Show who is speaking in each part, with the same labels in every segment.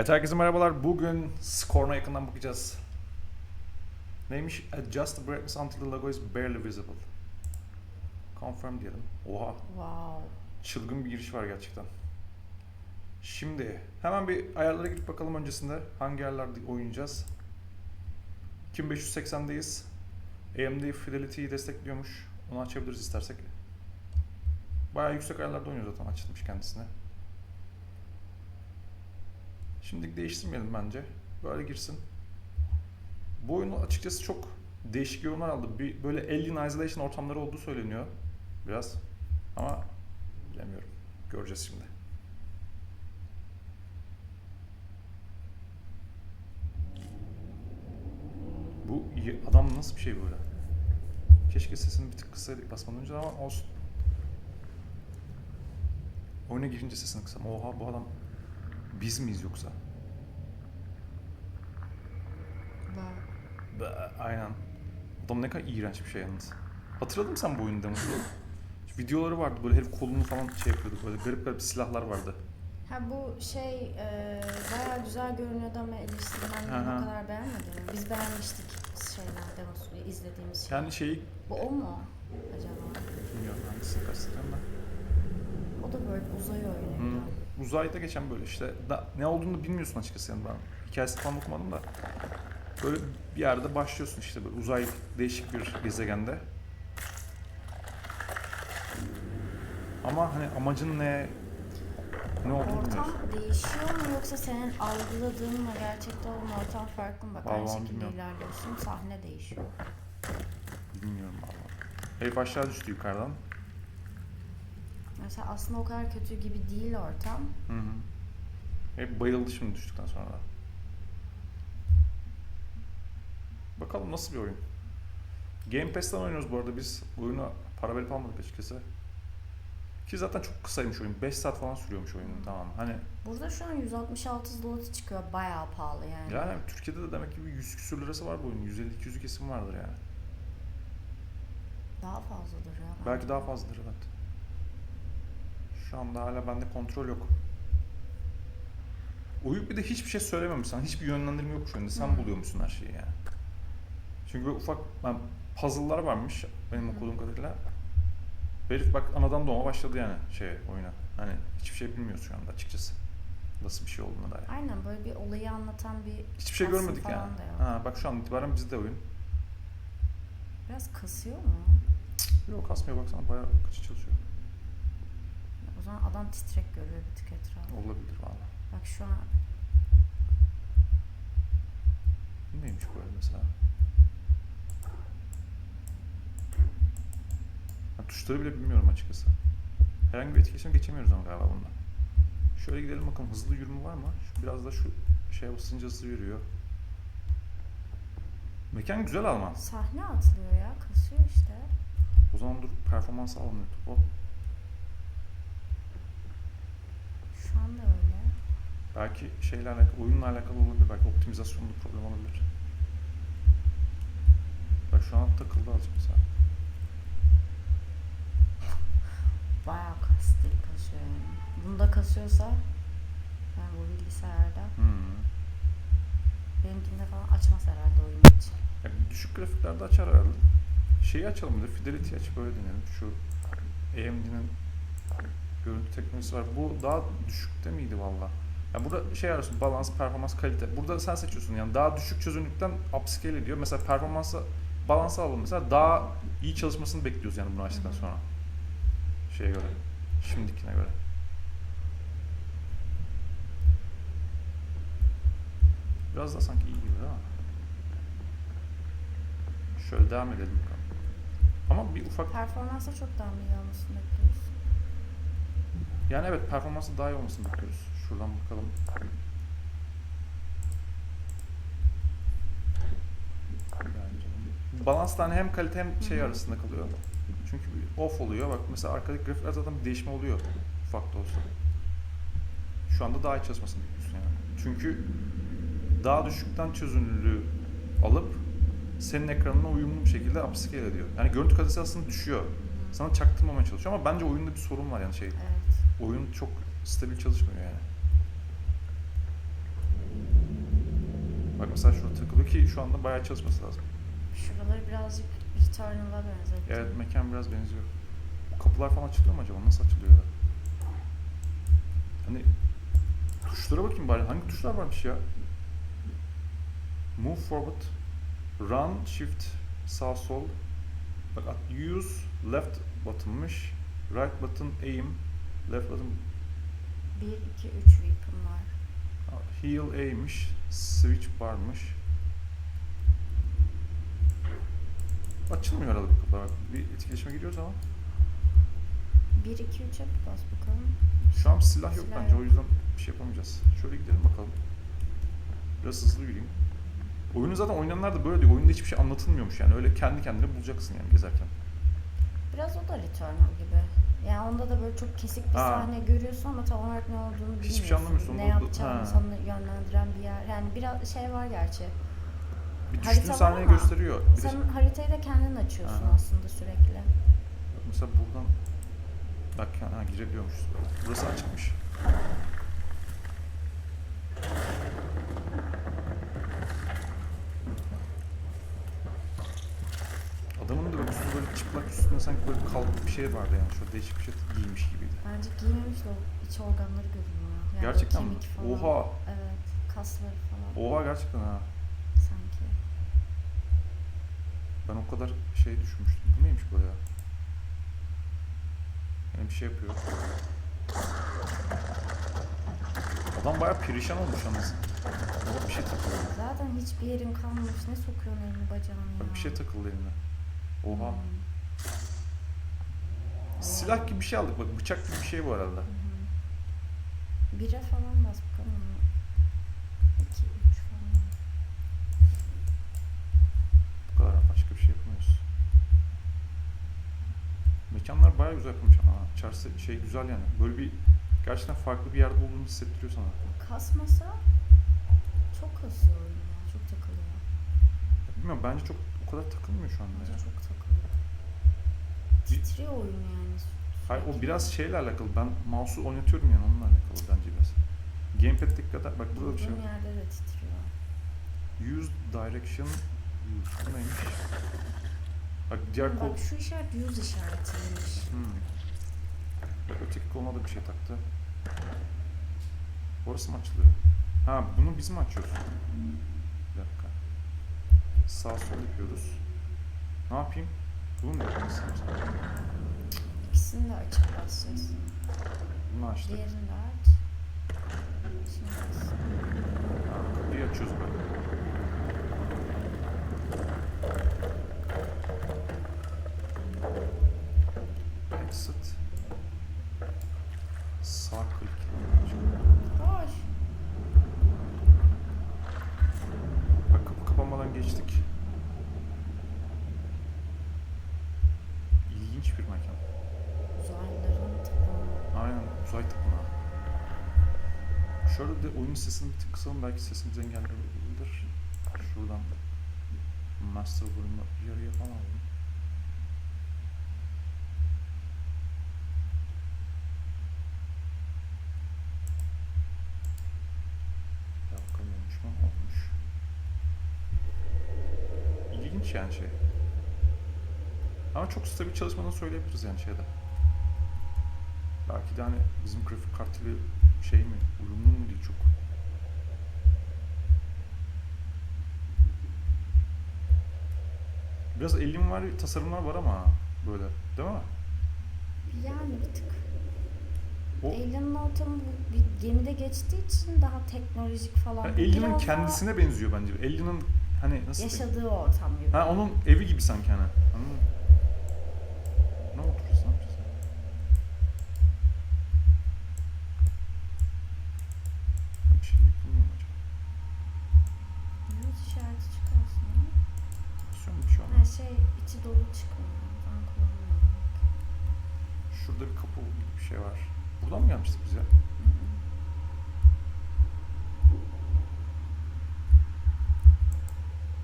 Speaker 1: Evet herkese merhabalar. Bugün skoruna yakından bakacağız. Neymiş? Adjust the brightness until the logo is barely visible. Confirm diyelim. Oha.
Speaker 2: Wow.
Speaker 1: Çılgın bir giriş var gerçekten. Şimdi hemen bir ayarlara gidip bakalım öncesinde hangi ayarlarda oynayacağız. 2580'deyiz. AMD Fidelity'yi destekliyormuş. Onu açabiliriz istersek. Bayağı yüksek ayarlarda oynuyor zaten açılmış kendisine. Şimdilik değiştirmeyelim bence. Böyle girsin. Bu oyunu açıkçası çok değişik yorumlar aldı. Bir, böyle Alien Isolation ortamları olduğu söyleniyor. Biraz. Ama bilemiyorum. Göreceğiz şimdi. Bu adam nasıl bir şey böyle? Keşke sesini bir tık kısaydık basmadan önce ama olsun. Oyuna girince sesini kısam. Oha bu adam biz miyiz yoksa? Be- Aynen. Adam ne kadar iğrenç bir şey yalnız. Hatırladın mı sen bu oyunu demosu? Videoları vardı böyle herif kolunu falan şey yapıyordu böyle garip garip silahlar vardı.
Speaker 2: Ha bu şey e, bayağı güzel görünüyordu ama
Speaker 1: hı.
Speaker 2: o kadar beğenmedi mi? Biz beğenmiştik şeyler demosu izlediğimiz şey.
Speaker 1: Yani şeyi
Speaker 2: Bu o mu acaba?
Speaker 1: bilmiyorum hangisini kastediyorum ben.
Speaker 2: O da böyle uzay oyunuydu.
Speaker 1: Hmm. Uzayda geçen böyle işte da, ne olduğunu bilmiyorsun açıkçası yani ben hikayesini falan okumadım da. Böyle bir yerde başlıyorsun işte böyle uzay değişik bir gezegende. Ama hani amacın ne ne olduğunu
Speaker 2: Ortam
Speaker 1: bilmiyorsun.
Speaker 2: değişiyor mu yoksa senin algıladığınla gerçekte olan ortam farklı mı? Bak aynı
Speaker 1: Vallahi
Speaker 2: şekilde
Speaker 1: bilmiyorum.
Speaker 2: ilerliyorsun sahne değişiyor.
Speaker 1: Bilmiyorum valla. Herif aşağı düştü yukarıdan.
Speaker 2: Mesela aslında o kadar kötü gibi değil ortam.
Speaker 1: Hı hı. Hep bayıldı şimdi düştükten sonra. Bakalım nasıl bir oyun. Game Pass'ten oynuyoruz bu arada biz. Oyunu para verip almadık açıkçası. Ki zaten çok kısaymış oyun. 5 saat falan sürüyormuş oyunun tamam. Hani
Speaker 2: Burada şu an 166 zloty çıkıyor. Bayağı pahalı yani.
Speaker 1: yani Türkiye'de de demek ki bir 100 küsür lirası var bu oyunun. 150-200'ü kesin vardır yani.
Speaker 2: Daha fazladır ya.
Speaker 1: Belki daha fazladır evet. Şu anda hala bende kontrol yok. Uyup bir de hiçbir şey söylememiş sana. Hiçbir yönlendirme yok şu anda. Sen
Speaker 2: Hmm.
Speaker 1: buluyormuşsun her şeyi yani. Çünkü ufak ben, puzzle'lar varmış benim
Speaker 2: Hı.
Speaker 1: okuduğum kadarıyla. Herif bak anadan doğma başladı yani şey oyuna. Hani hiçbir şey bilmiyoruz şu anda açıkçası. Nasıl bir şey olduğuna dair.
Speaker 2: Aynen böyle bir olayı anlatan bir
Speaker 1: Hiçbir şey görmedik yani. Ha, bak şu an itibaren bizde oyun.
Speaker 2: biraz kasıyor mu?
Speaker 1: Yok kasmıyor baksana bayağı kaçı çalışıyor.
Speaker 2: Zaman adam titrek görüyor bir tık etrafı.
Speaker 1: Olabilir valla.
Speaker 2: Bak şu an
Speaker 1: Bu neymiş böyle mesela? Ben tuşları bile bilmiyorum açıkçası. Herhangi bir etkileşim geçemiyoruz ama galiba bunda. Şöyle gidelim bakalım hızlı yürüme var mı? Şu, biraz da şu şeye basınca hızlı yürüyor. Mekan güzel ama.
Speaker 2: sahne atlıyor ya kasıyor işte.
Speaker 1: O zaman dur performans almıyor o.
Speaker 2: Şu anda öyle.
Speaker 1: Belki şeyle alakalı, oyunla alakalı olabilir. Belki optimizasyonda problem olabilir. Bak şu an takıldı azıcık mesela.
Speaker 2: Bayağı kastı kasıyor yani. Bunda kasıyorsa yani bu bilgisayarda
Speaker 1: Hmm.
Speaker 2: benimkinde falan açmaz herhalde oyun için.
Speaker 1: Ya düşük grafiklerde açar herhalde. Şeyi açalım de Fidelity aç böyle deneyelim. Şu AMD'nin görüntü teknolojisi var. Bu daha düşükte miydi valla? Ya burada şey arıyorsun balans, performans, kalite. Burada sen seçiyorsun yani daha düşük çözünürlükten upscale ediyor. Mesela performansa balansı alalım mesela daha iyi çalışmasını bekliyoruz yani bunu açtıktan sonra. Şeye göre. Şimdikine göre. Biraz da sanki iyi gibi değil mi? Şöyle devam edelim bakalım. Ama bir ufak
Speaker 2: Performansa çok daha iyi olmasını bekliyoruz?
Speaker 1: yani evet performansı daha iyi olmasını bekliyoruz. Şuradan bakalım. Bence. Balans da hani hem kalite hem şey arasında kalıyor. Çünkü off oluyor. Bak mesela arkadaki grafikler zaten bir değişme oluyor. Ufak da olsa. Şu anda daha iyi çalışmasını bekliyorsun yani. Çünkü daha düşükten çözünürlüğü alıp senin ekranına uyumlu bir şekilde upscale ediyor. Yani görüntü kalitesi aslında düşüyor. Sana çaktırmamaya çalışıyor ama bence oyunda bir sorun var yani şey.
Speaker 2: Evet.
Speaker 1: Oyun çok stabil çalışmıyor yani. Bak mesela şurada takılıyor ki şu anda bayağı çalışması lazım.
Speaker 2: Şuraları birazcık Returnal'a benzettim.
Speaker 1: Evet mekan biraz benziyor. Bu kapılar falan açılıyor mu acaba? Nasıl açılıyor da? Hani tuşlara bakayım bari. Hangi tuşlar varmış ya? Move forward, run, shift, sağ sol. Bak at- use left button'mış. Right button aim, left button
Speaker 2: 1, 2, 3 weapon var.
Speaker 1: heal A'ymiş. Switch bar'mış. Açılmıyor arada bu. Bak, Bir etkileşime giriyoruz ama.
Speaker 2: 1, 2, 3'e bir bas bakalım.
Speaker 1: Şu an silah yok
Speaker 2: Silah
Speaker 1: bence
Speaker 2: yok.
Speaker 1: o yüzden bir şey yapamayacağız. Şöyle gidelim bakalım. Biraz hızlı yürüyeyim. Oyunu zaten oynayanlar da böyle diyor. Oyunda hiçbir şey anlatılmıyormuş yani. Öyle kendi kendine bulacaksın yani gezerken.
Speaker 2: Biraz o da Returnal gibi. Yani onda da böyle çok kesik bir
Speaker 1: Ha.
Speaker 2: sahne görüyorsun ama tam olarak ne olduğunu bilmiyorsun.
Speaker 1: Hiçbir şey anlamıyorsun.
Speaker 2: Ne
Speaker 1: da-
Speaker 2: yapacağını
Speaker 1: ha.
Speaker 2: sana yönlendiren bir yer. Yani biraz şey var gerçi.
Speaker 1: Bir
Speaker 2: Harita
Speaker 1: düştüğün
Speaker 2: var
Speaker 1: sahneyi
Speaker 2: ama
Speaker 1: gösteriyor. Bir de
Speaker 2: Sen haritayı da kendin açıyorsun
Speaker 1: Aha.
Speaker 2: aslında sürekli.
Speaker 1: mesela buradan bak ha, girebiliyormuşuz. Burası açıkmış. Adamın da böyle üstü böyle çıplak üstünde sanki böyle kalkık bir şey vardı yani. Şöyle değişik bir şey giymiş gibiydi.
Speaker 2: Bence giymemiş de o iç organları görünüyor. Yani
Speaker 1: Gerçekten mi? Oha!
Speaker 2: Evet. Kasları falan.
Speaker 1: Oha gerçekten ha.
Speaker 2: Sanki.
Speaker 1: Ben o kadar şey düşünmüştüm. Bu neymiş böyle ya? Yani bir şey yapıyor. Adam bayağı perişan olmuş yalnız. Bak bir şey takıldı.
Speaker 2: Zaten hiçbir yerin kalmamış. Ne sokuyorsun elini bacağını ya?
Speaker 1: Bak bir şey takıldı eline. Oha.
Speaker 2: Hmm.
Speaker 1: Silah gibi bir şey aldık. Bak bıçak gibi bir şey bu
Speaker 2: hı. Bire falan bas bakalım. İki, üç falan.
Speaker 1: Bu kadar başka bir şey yapamıyoruz. Mekanlar bayağı güzel yapılmış ama. ha. İçerisi şey güzel yani. Böyle bir gerçekten farklı bir yerde olduğunu hissettiriyor sana.
Speaker 2: Kasmasa çok kasıyor oyun ya. Çok takılıyor.
Speaker 1: Bilmiyorum bence çok o kadar takılmıyor şu anda
Speaker 2: Bence
Speaker 1: ya.
Speaker 2: çok takılıyor. Titriyor oyun yani.
Speaker 1: Hayır o biraz şeyle alakalı. Ben mouse'u oynatıyorum yani onunla alakalı bence biraz. Gamepad'deki kadar bak burada bir şey var.
Speaker 2: yerde de titriyor.
Speaker 1: Use direction use. Bu neymiş? Bak diğer kol...
Speaker 2: Bak şu işaret yüz işaretiymiş.
Speaker 1: Hmm. Bak öteki koluna da bir şey taktı. Orası mı açılıyor? Ha bunu biz mi açıyoruz? Bir dakika. Sağ sol yapıyoruz. Ne yapayım? Bunu mu yapayım?
Speaker 2: İkisini de açıp basacağız.
Speaker 1: Bunu açtık.
Speaker 2: Diğerini de aç. Şimdi bas.
Speaker 1: Kapıyı açıyoruz böyle. Exit. Sağ klik.
Speaker 2: Koş.
Speaker 1: Bak kapı kapanmadan geçtik. İlginç bir mekan.
Speaker 2: Uzaylıların tapınağı.
Speaker 1: Aynen uzay tapınağı. Şöyle de oyun sesini bir tık kısalım belki sesimiz engellenebilir. Şuradan master bölümü yarıya falan alalım. Ya bakalım olmuş mu? Olmuş. İlginç yani şey. Ama çok stabil çalışmadığını söyleyebiliriz yani şeyde. Belki de hani bizim grafik kartıyla şey mi, uyumlu mu değil çok. Biraz elim var, tasarımlar var ama böyle, değil mi?
Speaker 2: Yani bir tık.
Speaker 1: O
Speaker 2: Alien'ın ortamı bir gemide geçtiği için daha teknolojik falan.
Speaker 1: yani Alien'ın
Speaker 2: biraz daha
Speaker 1: kendisine benziyor bence. Alien'ın hani nasıl diyeyim?
Speaker 2: yaşadığı ortam gibi.
Speaker 1: Ha onun evi gibi sanki hani. Anladın mı? Ne oturacağız, ne yapacağız? ya? Bir şey yapılmıyor mu acaba?
Speaker 2: Yüz işareti çıkarsın ama.
Speaker 1: Basıyor mu bir şey
Speaker 2: Her
Speaker 1: olmaz.
Speaker 2: şey içi dolu çıkmıyor. Ben kullanmıyorum.
Speaker 1: Şurada bir kapı gibi bir şey var. Buradan mı gelmiştik biz ya?
Speaker 2: Hı hı.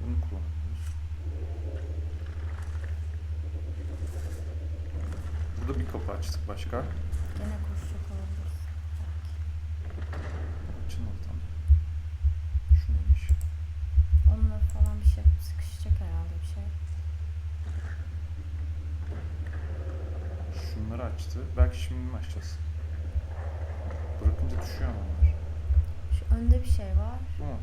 Speaker 1: Bunu kullanabiliyoruz. Burada bir kapı açtık başka.
Speaker 2: Gene koşacak olabiliriz.
Speaker 1: Açılmadı tam. Şu neymiş?
Speaker 2: sıkışacak, sıkışacak herhalde bir şey.
Speaker 1: Şunları açtı. Belki şimdi mi açacağız? Bırakınca düşüyor ama onlar.
Speaker 2: Şu önde bir şey var.
Speaker 1: Bu mu?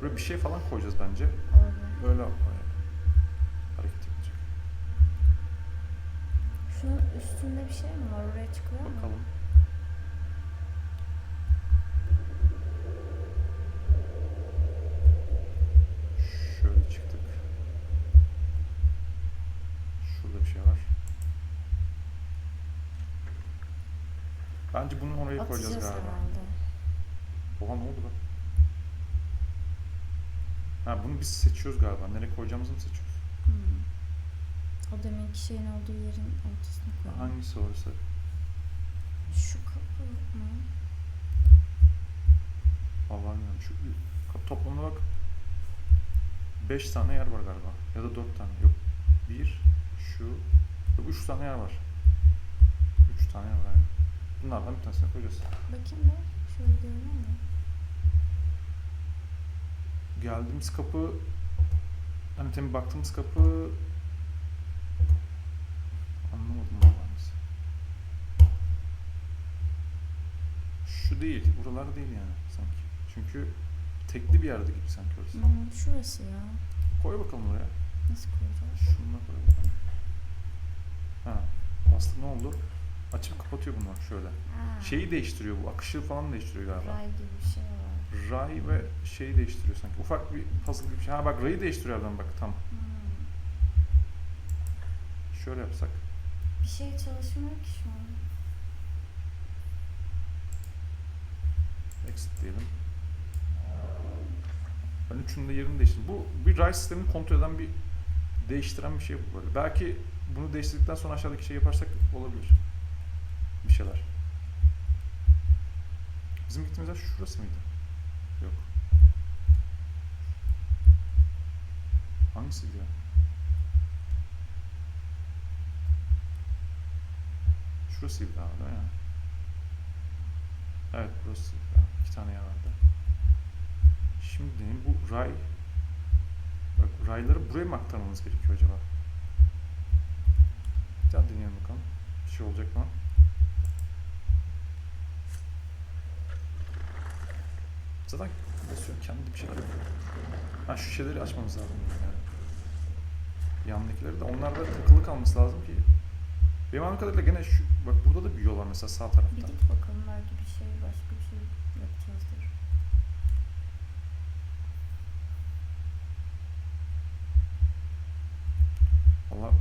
Speaker 1: Buraya bir şey falan koyacağız bence.
Speaker 2: Orada.
Speaker 1: Öyle yapacak.
Speaker 2: Şunun üstünde bir şey mi var? Oraya çıkıyor mu?
Speaker 1: Bakalım. Şöyle çıktık. Şurada bir şey var. Bence bunu oraya koyacağız galiba.
Speaker 2: herhalde.
Speaker 1: Oha ne oldu lan? Ha bunu biz seçiyoruz galiba. Nereye koyacağımızı mı seçiyoruz?
Speaker 2: O deminki şeyin olduğu yerin ortasına koyalım.
Speaker 1: Hangisi olursa.
Speaker 2: Şu kapı mı?
Speaker 1: Bilmiyorum. Şu kat toplamına bak. 5 tane yer var galiba. Ya da 4 tane. Yok. 1 şu yok 3 tane yer var. 3 tane yer var yani. Bunlardan bir tanesine koyacağız.
Speaker 2: Bakayım da. Şöyle görünüyor mu?
Speaker 1: Geldiğimiz kapı hani temin baktığımız kapı anlamadım vallahi nasıl. Şu değil. Buralar değil yani sanki. Çünkü tekli bir yerde gibi sanki orası.
Speaker 2: Hmm, şurası ya.
Speaker 1: Koy bakalım oraya.
Speaker 2: Nasıl koyacağız?
Speaker 1: Şununla koy bakalım. Ha, aslında ne oldu? Açıp kapatıyor bunlar şöyle.
Speaker 2: Ha,
Speaker 1: Şeyi değiştiriyor bu. Akışı falan değiştiriyor galiba.
Speaker 2: Ray gibi bir şey var.
Speaker 1: Ray ve şeyi değiştiriyor sanki. Ufak bir puzzle gibi bir şey. Ha bak rayı değiştiriyor adam bak tam.
Speaker 2: Hmm.
Speaker 1: Şöyle yapsak.
Speaker 2: Bir şey çalışmıyor ki şu an.
Speaker 1: Exit diyelim. Ben üçünün de yerini değiştirdim. Bu bir ray sistemini kontrol eden bir değiştiren bir şey bu böyle. Belki bunu değiştirdikten sonra aşağıdaki şey yaparsak olabilir. Bir şeyler. Bizim gittiğimiz yer şurası mıydı? Yok. Hangisiydi ya? Şurasıydı galiba değil mi? Evet burası. İki tane yer vardı. Şimdi bu ray bak rayları buraya mı aktarmamız gerekiyor acaba? Bir daha deneyelim bakalım. Bir şey olacak mı? Zaten basıyorum kendi bir şeyler yapıyor. Ha şu şeyleri açmamız lazım. Yani. Yandakileri de onlar da takılı kalması lazım ki. Benim anladığım kadarıyla gene şu, bak burada da bir yol var mesela sağ tarafta.
Speaker 2: Bir git bakalım belki bir şey başka bir şey yapacağızdır.
Speaker 1: Valla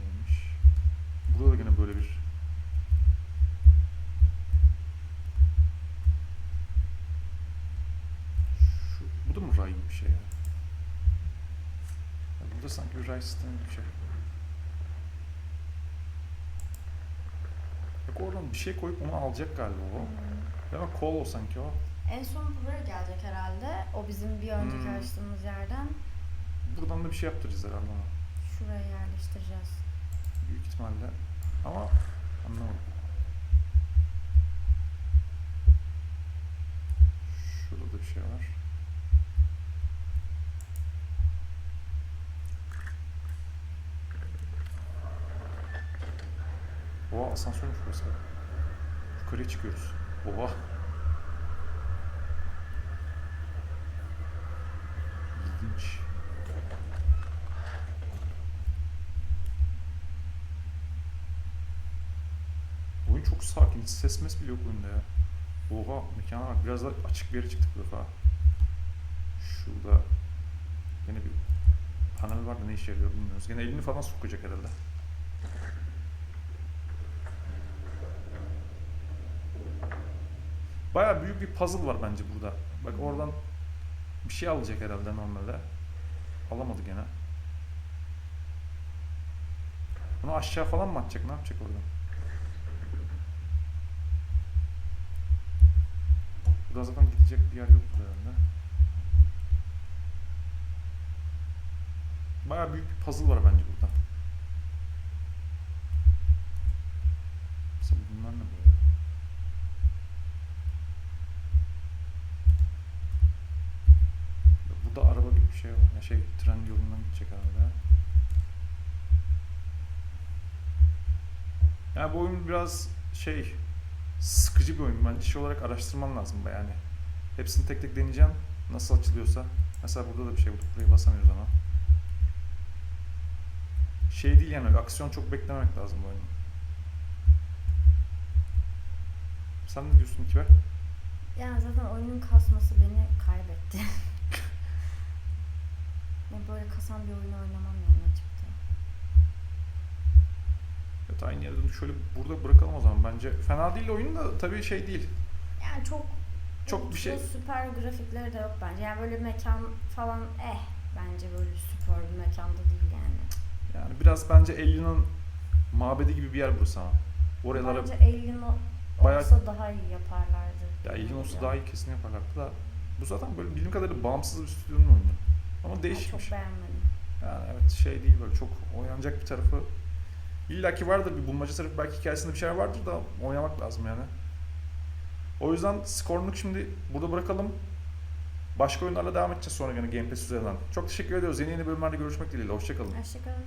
Speaker 1: neymiş? Burada da gene böyle bir Şu, bu da mı ray gibi bir şey ya? ya burada sanki bir ray sistemi gibi bir şey. Oradan bir şey koyup onu alacak galiba o.
Speaker 2: Hmm.
Speaker 1: Ya kol o sanki o.
Speaker 2: En son buraya gelecek herhalde. O bizim bir önceki
Speaker 1: Hmm.
Speaker 2: açtığımız yerden.
Speaker 1: Buradan da bir şey yaptıracağız herhalde ona.
Speaker 2: Şuraya yerleştireceğiz.
Speaker 1: Büyük ihtimalle. Ama anlamadım. Şurada da bir şey var. Oha asansörmüş burası. Yukarıya çıkıyoruz. Oha. İlginç. Oyun çok sakin. Hiç ses mes bile yok oyunda ya. Oha mekana bak. Biraz da açık bir yere çıktık bu defa. Şurada yine bir panel var da ne işe yarıyor bilmiyoruz. Gene elini falan sokacak herhalde. Baya büyük bir puzzle var bence burada. Bak oradan bir şey alacak herhalde normalde. Alamadı gene. Bunu aşağı falan mı atacak? Ne yapacak oradan? Burada zaten gidecek bir yer yoktur herhalde. Baya büyük bir puzzle var bence burada. Mesela bunlar ne böyle? Şey tren yolundan gidecek herhalde. Yani bu oyun biraz şey sıkıcı bir oyun. Bence şey olarak araştırman lazım yani. Hepsini tek tek deneyeceğim. Nasıl açılıyorsa. Mesela burada da bir şey bulduk. Buraya basamıyoruz ama. Şey değil yani aksiyon çok beklememek lazım bu oyunun. Sen ne diyorsun Kiber?
Speaker 2: Yani zaten oyunun kasması beni kaybetti. ben böyle kasan bir oyunu oynamam yani açıkçası.
Speaker 1: Evet aynı dönüp şöyle burada bırakalım o zaman. Bence fena değil oyun da tabii şey değil.
Speaker 2: Yani çok
Speaker 1: Çok bir şey-
Speaker 2: süper grafikleri de yok bence. Yani böyle mekan falan eh bence böyle süper bir mekanda değil yani.
Speaker 1: Yani biraz bence Alien'ın mabedi gibi bir yer burası ama. Oralara
Speaker 2: Bence o-
Speaker 1: Bayağı-
Speaker 2: olsa daha iyi yaparlardı.
Speaker 1: ya Alien olsa daha iyi kesin yaparlardı da bu zaten böyle bildiğim kadarıyla bağımsız bir stüdyonun oyunu. Ama değişikmiş.
Speaker 2: çok beğenmedim.
Speaker 1: Yani evet şey değil böyle çok oynanacak bir tarafı İlla ki vardır bir bulmaca tarafı belki hikayesinde bir şeyler vardır da oynamak lazım yani. O yüzden skorluk şimdi burada bırakalım. Başka oyunlarla devam edeceğiz sonra gene Game Pass üzerinden. Çok teşekkür ediyoruz. Yeni yeni bölümlerde görüşmek dileğiyle. Hoşçakalın.
Speaker 2: Hoşçakalın.